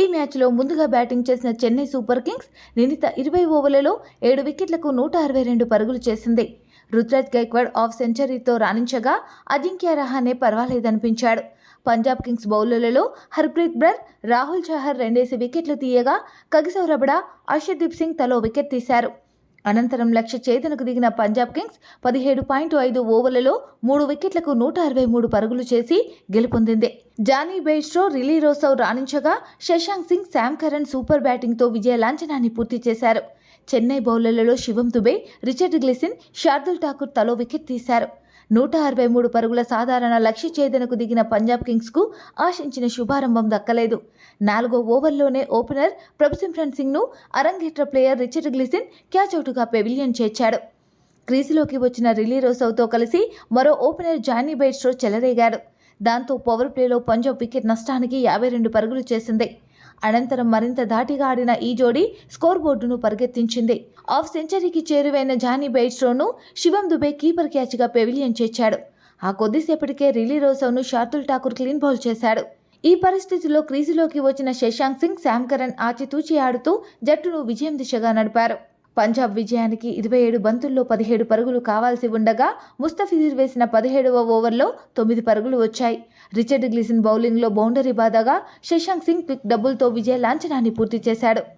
ఈ మ్యాచ్లో ముందుగా బ్యాటింగ్ చేసిన చెన్నై సూపర్ కింగ్స్ నిందిత ఇరవై ఓవర్లలో ఏడు వికెట్లకు నూట అరవై రెండు పరుగులు చేసింది. రుతురాజ్ గైక్వాడ్ ఆఫ్ సెంచరీతో రాణించగా అజింక్య రహానే పర్వాలేదనిపించాడు. పంజాబ్ కింగ్స్ బౌలర్లలో హర్ప్రీత్ బ్రర్ రాహుల్ చహర్ రెండేసి వికెట్లు తీయగా కగిసౌ రబడా అర్షదీప్ సింగ్ తలో వికెట్ తీశారు. అనంతరం లక్ష్య చేతనకు దిగిన పంజాబ్ కింగ్స్ పదిహేడు పాయింట్ ఐదు ఓవర్లలో మూడు వికెట్లకు నూట అరవై మూడు పరుగులు చేసి గెలుపొందింది. Jonny Bairstow Rilee Rossouw రాణించగా Shashank Singh Sam Curran super బ్యాటింగ్తో విజయ లాంఛనాన్ని పూర్తి చేశారు. చెన్నై బౌలర్లలో శివం దుబే రిచర్డ్ గ్లిసిన్ శార్దుల్ ఠాకూర్ తలో వికెట్ తీశారు. నూట అరవై మూడు పరుగుల సాధారణ లక్ష్య ఛేదనకు దిగిన పంజాబ్ కింగ్స్కు ఆశించిన శుభారంభం దక్కలేదు. నాలుగో ఓవర్లోనే ఓపెనర్ ప్రభుసింహన్ సింగ్ను అరంగేట్ర ప్లేయర్ రిచర్డ్ గ్లిసిన్ క్యాచ్అవుట్గా పెవిలియన్ చేర్చాడు. క్రీజులోకి వచ్చిన రిలీ రోసౌతో కలిసి మరో ఓపెనర్ జానీ బైట్స్ట్రో చెలరేగాడు. దాంతో పవర్ ప్లేలో పంజాబ్ వికెట్ నష్టానికి యాభై రెండు పరుగులు చేసింది. అనంతరం మరింత ధాటిగా ఆడిన ఈ జోడీ స్కోర్ బోర్డును పరిగెత్తించింది. ఆఫ్ సెంచరీకి చేరువైన జానీ బైట్స్ట్రోను శివం దుబే కీపర్ క్యాచ్గా పెవిలియన్ చేర్చాడు. ఆ కొద్దిసేపటికే రిలీ రోసౌను షార్దుల్ ఠాకూర్ క్లీన్ బౌల్ చేశాడు. ఈ పరిస్థితిలో క్రీజులోకి వచ్చిన శశాంక్ సింగ్ శామ్ కరణ్ ఆచితూచి ఆడుతూ జట్టును విజయం దిశగా నడిపారు. పంజాబ్ విజయానికి ఇరవై ఏడు బంతుల్లో పదిహేడు పరుగులు కావాల్సి ఉండగా ముస్తఫిజీర్ వేసిన పదిహేడవ ఓవర్లో తొమ్మిది పరుగులు వచ్చాయి. రిచర్డ్ గ్లిసిన్ బౌలింగ్లో బౌండరీ బాధగా శశాంక్ సింగ్ క్విక్ డబ్బులతో విజయ లాంఛనాన్ని పూర్తి చేశాడు.